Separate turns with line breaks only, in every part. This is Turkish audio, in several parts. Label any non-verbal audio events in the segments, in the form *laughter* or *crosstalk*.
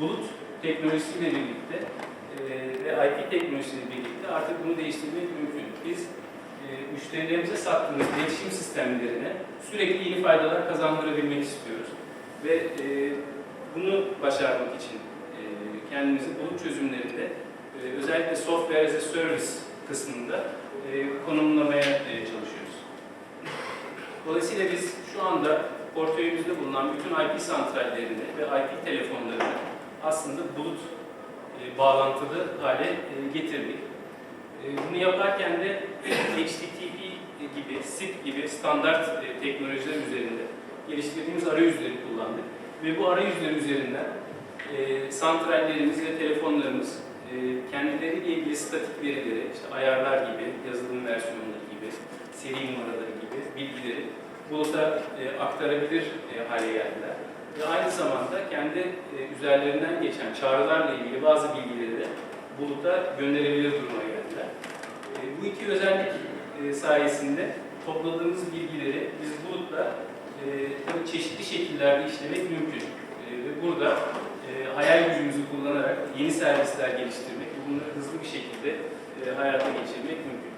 bulut teknolojisiyle birlikte e, ve IP teknolojisiyle birlikte artık bunu değiştirmek mümkün. Biz e, müşterilerimize sattığımız iletişim sistemlerine sürekli yeni faydalar kazandırabilmek istiyoruz. Ve e, bunu başarmak için kendimizi bulut çözümlerinde özellikle software as a service kısmında konumlamaya çalışıyoruz. Dolayısıyla biz şu anda portföyümüzde bulunan bütün IP santrallerini ve IP telefonlarını aslında bulut e, bağlantılı hale e, getirdik. E, bunu yaparken de *clears throat* HTTP gibi, SIP gibi standart e, teknolojiler üzerinde geliştirdiğimiz arayüzleri kullandık. Ve bu arayüzler üzerinden e, santrallerimiz ve telefonlarımız e, kendileriyle ilgili statik verileri, işte ayarlar gibi, yazılım versiyonları gibi, seri numaraları gibi bilgileri buluta e, aktarabilir e, hale geldiler. Ve aynı zamanda kendi e, üzerlerinden geçen çağrılarla ilgili bazı bilgileri de buluta gönderebilir duruma geldiler. E, bu iki özellik e, sayesinde topladığımız bilgileri biz bulutla e, çeşitli şekillerde işlemek mümkün. E, ve burada e, hayal gücümüzü kullanarak yeni servisler geliştirmek bunları hızlı bir şekilde e, hayata geçirmek mümkün.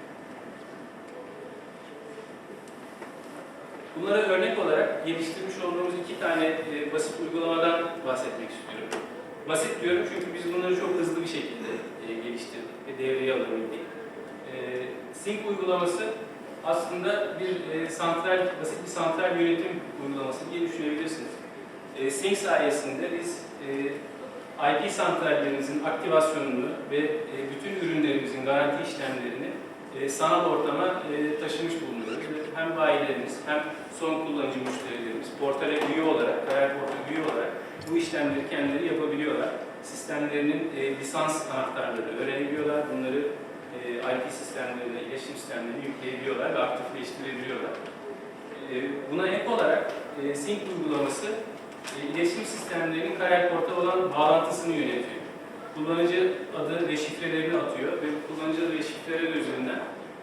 Bunlara örnek olarak geliştirmiş olduğumuz iki tane e, basit uygulamadan bahsetmek istiyorum. Basit diyorum çünkü biz bunları çok hızlı bir şekilde e, geliştirdik ve devreye alabildik. E, Sync uygulaması aslında bir e, santral, basit bir santral yönetim uygulaması diye düşünebilirsiniz. E, Sync sayesinde biz e, IP santrallerimizin aktivasyonunu ve e, bütün ürünlerimizin garanti işlemlerini e, sanal ortama e, taşımış bulunuyoruz. Hem bayilerimiz hem son kullanıcı müşterilerimiz portale üye olarak, karar portale üye olarak bu işlemleri kendileri yapabiliyorlar. Sistemlerinin e, lisans anahtarları öğrenebiliyorlar. Bunları e, IP sistemlerine, iletişim sistemlerine yükleyebiliyorlar ve aktifleştirebiliyorlar. E, buna ek olarak e, Sync uygulaması iletişim sistemlerinin Karel Port'a olan bağlantısını yönetiyor. Kullanıcı adı ve şifrelerini atıyor ve kullanıcı adı ve şifreleri üzerinden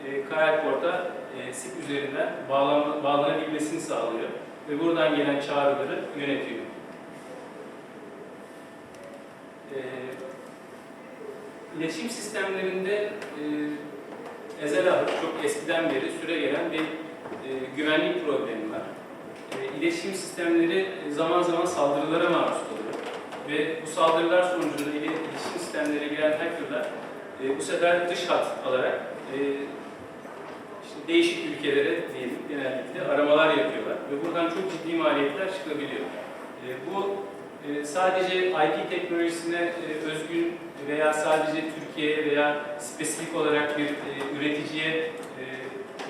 e, Karel Port'a e, SIP üzerinden bağlan, bağlanabilmesini sağlıyor ve buradan gelen çağrıları yönetiyor. E, iletişim sistemlerinde e, ezel ahır, çok eskiden beri süre gelen bir e, güvenlik problemi var. E, iletişim sistemleri zaman zaman saldırılara maruz kalıyor. Ve bu saldırılar sonucunda ile- iletişim sistemlerine giren hackerlar e, bu sefer dış hat alarak e, işte değişik ülkelere diyelim genellikle aramalar yapıyorlar ve buradan çok ciddi maliyetler çıkabiliyor. E, bu e, sadece IP teknolojisine e, özgün veya sadece Türkiye veya spesifik olarak bir e, üreticiye e,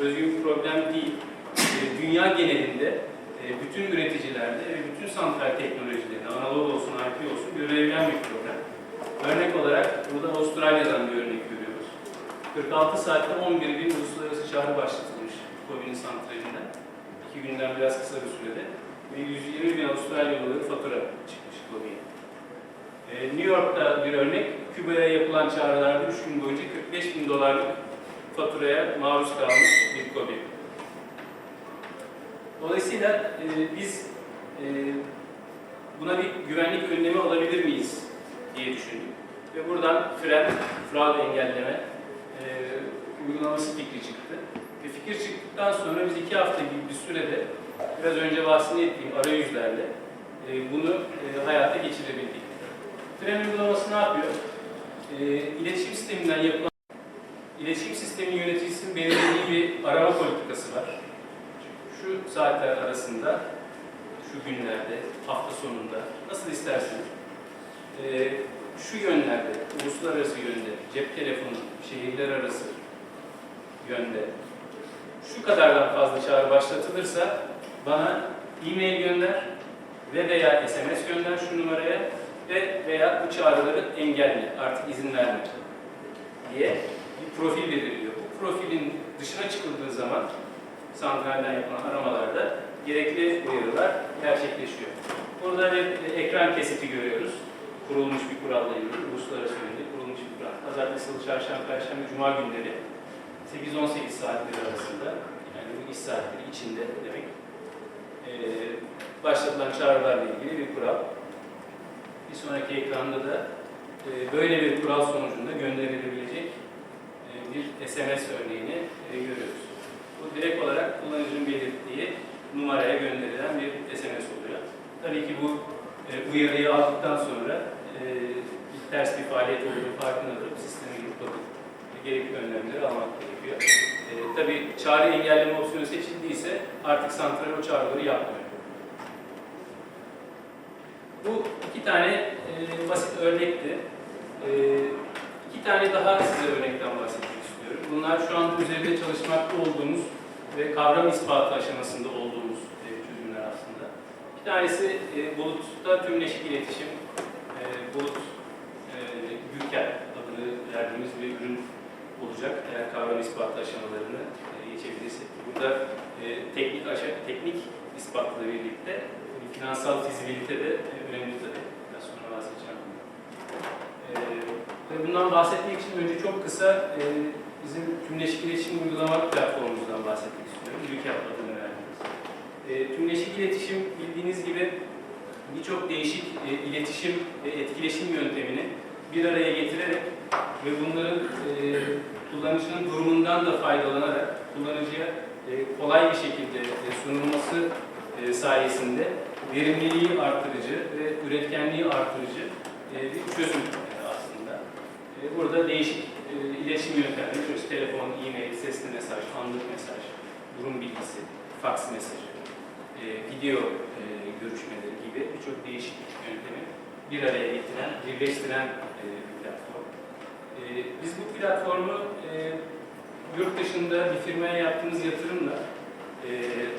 özgün problem değil. E, dünya genelinde e, bütün üreticilerde ve bütün santral teknolojilerinde, analog olsun, problem. Örnek olarak burada Avustralya'dan bir örnek görüyoruz. 46 saatte 11 bin uluslararası çağrı başlatılmış COBİ'nin santralinden. İki günden biraz kısa bir sürede. Ve 120 bin Avustralyalıları fatura çıkmış COBİ'ye. Ee, New York'ta bir örnek, Küba'ya yapılan çağrılarda 3 gün boyunca 45 bin dolarlık faturaya maruz kalmış bir COBİ. Dolayısıyla e, biz e, buna bir güvenlik önlemi alabilir miyiz diye düşündük. Ve buradan fren, fraud engelleme e, uygulaması fikri çıktı. Ve fikir çıktıktan sonra biz iki hafta gibi bir sürede biraz önce bahsini ettiğim arayüzlerle e, bunu e, hayata geçirebildik. Fren uygulaması ne yapıyor? E, iletişim sisteminden yapılan iletişim sistemi yöneticisinin belirlediği bir arama politikası var. Şu saatler arasında, şu günlerde, hafta sonunda, nasıl isterseniz, e, şu yönlerde, uluslararası yönde, cep telefonu, şehirler arası yönde, şu kadardan fazla çağrı başlatılırsa bana e-mail gönder ve veya SMS gönder şu numaraya ve veya bu çağrıları engelle, artık izin verme diye bir profil belirliyor. Bu profilin dışına çıkıldığı zaman santralden yapılan aramalarda gerekli uyarılar gerçekleşiyor. Burada bir ekran kesiti görüyoruz. Kurulmuş bir kuralla ilgili, uluslararası yönde kurulmuş bir kural. Pazartesi, salı, çarşamba, perşembe, cuma günleri 8-18 saatleri arasında, yani bu iş saatleri içinde demek, ee, başlatılan çağrılarla ilgili bir kural. Biz sonraki ekranda da e, böyle bir kural sonucunda gönderilebilecek e, bir SMS örneğini e, görüyoruz. Bu direkt olarak kullanıcının belirttiği numaraya gönderilen bir SMS oluyor. Tabii ki bu e, uyarıyı aldıktan sonra e, ters bir faaliyet olduğunu farkına varıp sisteme girip bakıp gerekli önlemleri almak gerekiyor. E, tabii çağrı engelleme opsiyonu seçildiyse artık santral o çağrıları yapmıyor. Bu iki tane e, basit örnekti. E, iki tane daha size örnekten bahsetmek istiyorum. Bunlar şu an üzerinde çalışmakta olduğumuz ve kavram ispatı aşamasında olduğumuz e, çözümler aslında. Bir tanesi e, bulutta tümleşik iletişim, e, bulut e, Gülker adını verdiğimiz bir ürün olacak. Eğer kavram ispatı aşamalarını e, geçebilirsek. Burada e, teknik aşa, teknik ispatla birlikte e, finansal fizibilite de e, önemli tabii. Biraz sonra bahsedeceğim. E, bundan bahsetmek için önce çok kısa e, bizim tümleşik iletişim uygulama platformumuzdan bahsetmek adını verdiğimiz. E, tümleşik iletişim bildiğiniz gibi birçok değişik e, iletişim ve etkileşim yöntemini bir araya getirerek ve bunların e, kullanıcının durumundan da faydalanarak kullanıcıya e, kolay bir şekilde e, sunulması e, sayesinde verimliliği artırıcı ve üretkenliği artırıcı e, bir çözüm aslında. E, burada değişik e, iletişim yöntemleri. Telefon, e-mail, sesli mesaj, anlık mesaj, durum bilgisi, faks mesajı, e, video e, görüşmeleri gibi birçok değişik yöntemi bir araya getiren, birleştiren e, bir platform. E, biz bu platformu e, yurt dışında bir firmaya yaptığımız yatırımla e,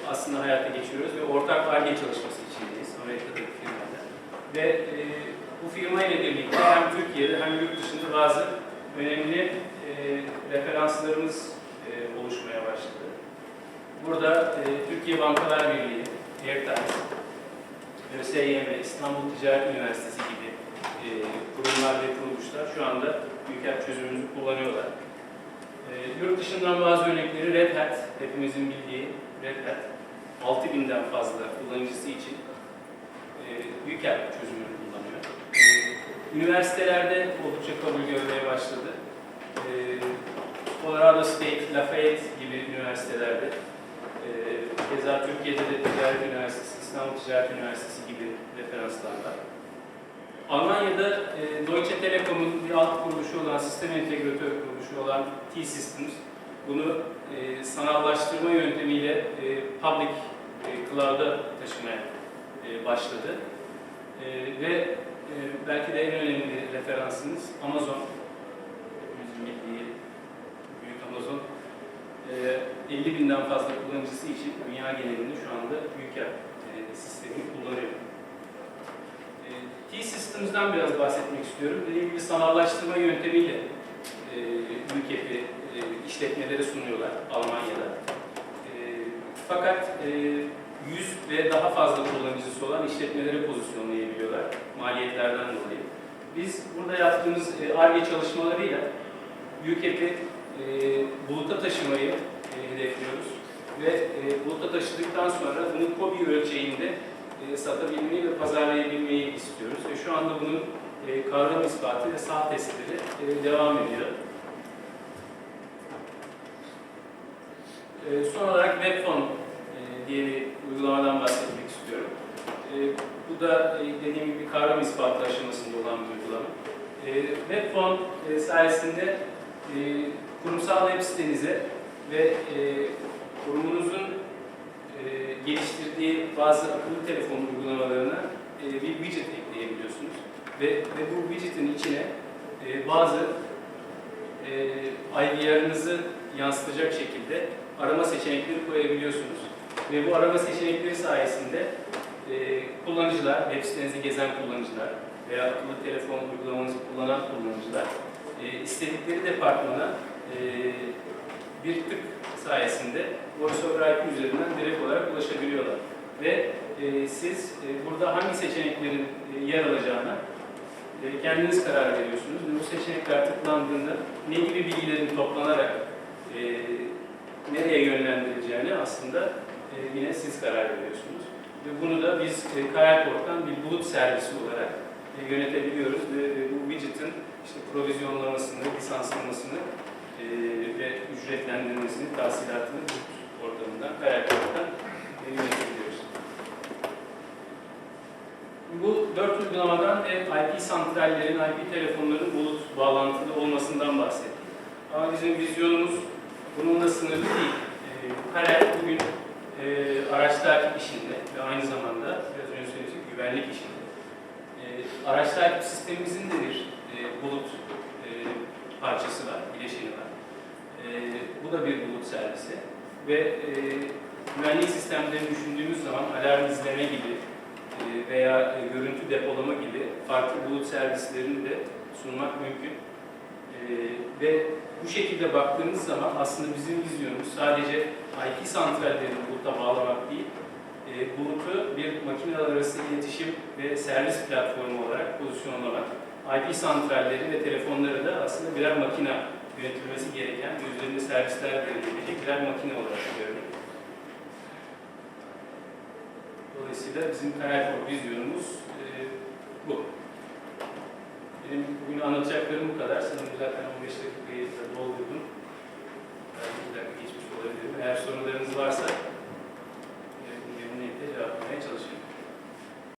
aslında hayata geçiriyoruz ve ortak ARGE çalışması içindeyiz Amerika'daki firmayla. Ve e, bu firma ile birlikte hem Türkiye'de hem yurt dışında bazı önemli e, referanslarımız e, oluşmaya başladı. Burada e, Türkiye Bankalar Birliği, Airtimes, ÖSYM, İstanbul Ticaret Üniversitesi gibi e, kurumlar ve kuruluşlar şu anda Büyükel çözümümüzü kullanıyorlar. E, yurt dışından bazı örnekleri Red Hat, hepimizin bildiği Red Hat, 6000'den fazla kullanıcısı için e, Büyükel çözümünü kullanıyor. E, üniversitelerde oldukça kabul görmeye başladı. E, Colorado State, Lafayette gibi üniversitelerde, e, keza Türkiye'de de Ticaret Üniversitesi, İstanbul Ticaret Üniversitesi gibi referanslar var. Almanya'da e, Deutsche Telekom'un bir alt kuruluşu olan, sistem entegratör kuruluşu olan T-Systems bunu e, sanallaştırma yöntemiyle e, public e, cloud'a taşımaya e, başladı. E, ve e, belki de en önemli referansımız Amazon. Hepimizin bildiği büyük Amazon. E, 50 binden fazla kullanıcısı için dünya genelinde şu anda büyük e, sistemi kullanıyor. E, T-Systems'dan biraz bahsetmek istiyorum. Dediğim gibi sanallaştırma yöntemiyle e, ülkepi e, işletmelere sunuyorlar Almanya'da. E, fakat e, 100 ve daha fazla kullanıcısı olan işletmelere pozisyonlayabiliyorlar maliyetlerden dolayı. Biz burada yaptığımız e, ARGE çalışmalarıyla ÜKEP'i e, buluta taşımayı e, hedefliyoruz. Ve e, buluta taşıdıktan sonra bunu KOBİ ölçeğinde e, satabilmeyi ve pazarlayabilmeyi istiyoruz. Ve şu anda bunun e, kavram ispatı ve sağ testleri e, devam ediyor. E, son olarak Webphone e, diye bir uygulamadan bahsetmek istiyorum. E, bu da e, dediğim gibi kavram ispatı aşamasında olan bir uygulama. E, Webphone e, sayesinde e, kurumsal web sitenize ve e, kurumunuzun e, geliştirdiği bazı akıllı telefon uygulamalarına e, bir widget ekleyebiliyorsunuz. Ve, ve bu widget'in içine e, bazı e, IVR'ınızı yansıtacak şekilde arama seçenekleri koyabiliyorsunuz. Ve bu arama seçenekleri sayesinde e, kullanıcılar, web sitenizi gezen kullanıcılar veya akıllı telefon uygulamanızı kullanan kullanıcılar e, istedikleri departmana e, bir tık sayesinde Voice over IP üzerinden direkt olarak ulaşabiliyorlar. Ve e, siz e, burada hangi seçeneklerin e, yer alacağına e, kendiniz karar veriyorsunuz. Ve bu seçenekler tıklandığında ne gibi bilgilerin toplanarak e, nereye yönlendirileceğini aslında e, yine siz karar veriyorsunuz. Ve bunu da biz e, Kayalport'tan bir bulut servisi olarak e, yönetebiliyoruz ve e, bu widget'ın işte provizyonlamasını, lisanslamasını e, ve ücretlendirmesini, tahsilatını ortamından, kaynaklardan e, yönetebiliyoruz. Bu dört uygulamadan ve IP santrallerin, IP telefonların bulut bağlantılı olmasından bahsettik. Ama bizim vizyonumuz bununla sınırlı değil. E, Karel bugün e, araç işinde ve aynı zamanda biraz önce söylediğim güvenlik işinde. E, araç sistemimizin de bir e, bulut e, parçası var, bileşeni var. E, bu da bir bulut servisi ve e, güvenlik sistemlerini düşündüğümüz zaman alarm izleme gibi e, veya e, görüntü depolama gibi farklı bulut servislerini de sunmak mümkün. E, ve bu şekilde baktığımız zaman aslında bizim vizyonumuz sadece IP santrallerini buluta bağlamak değil, e, bulutu bir makineler arası iletişim ve servis platformu olarak pozisyonlamak. IP santralleri ve telefonları da aslında birer makine yönetilmesi gereken, üzerinde servisler verilebilecek birer makine olarak görüyoruz. Dolayısıyla bizim Karakol vizyonumuz e, bu. Benim bugün anlatacaklarım bu kadar. Sanırım zaten 15 dakikayı da doldurdum. Belki bir dakika geçmiş olabilirim. Eğer sorularınız varsa